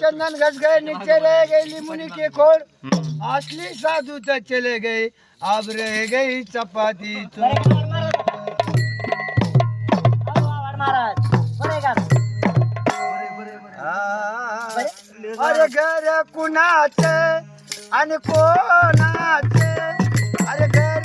चंदन घस गए नीचे रह गई लिमुनी के खोर हम्म। असली साधु तक चले गए अब रह गई चपाती अरे घर कुणाचे अरे घर घर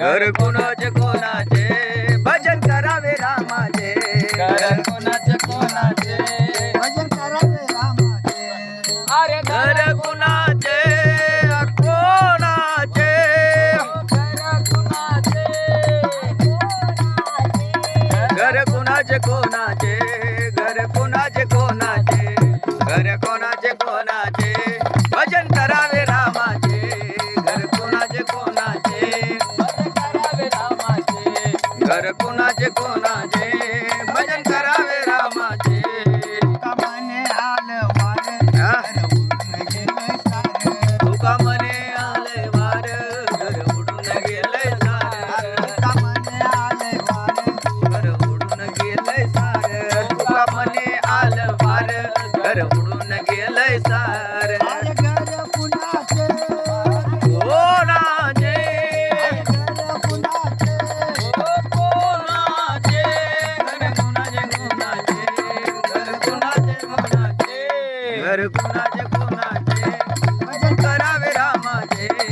घर कोणाचे कोणाचे? भजन करावे रामाचे. घर कोणाचे कोणाचे? भजन करावे रामाचे. अरे घर कोणाचे कोणाचे? घर कोणाचे कोणाचे? घर कोणाचे कोणाचे? घर कोणाचे कोणाचे? कर कुणाचे कोणाचे? Hey.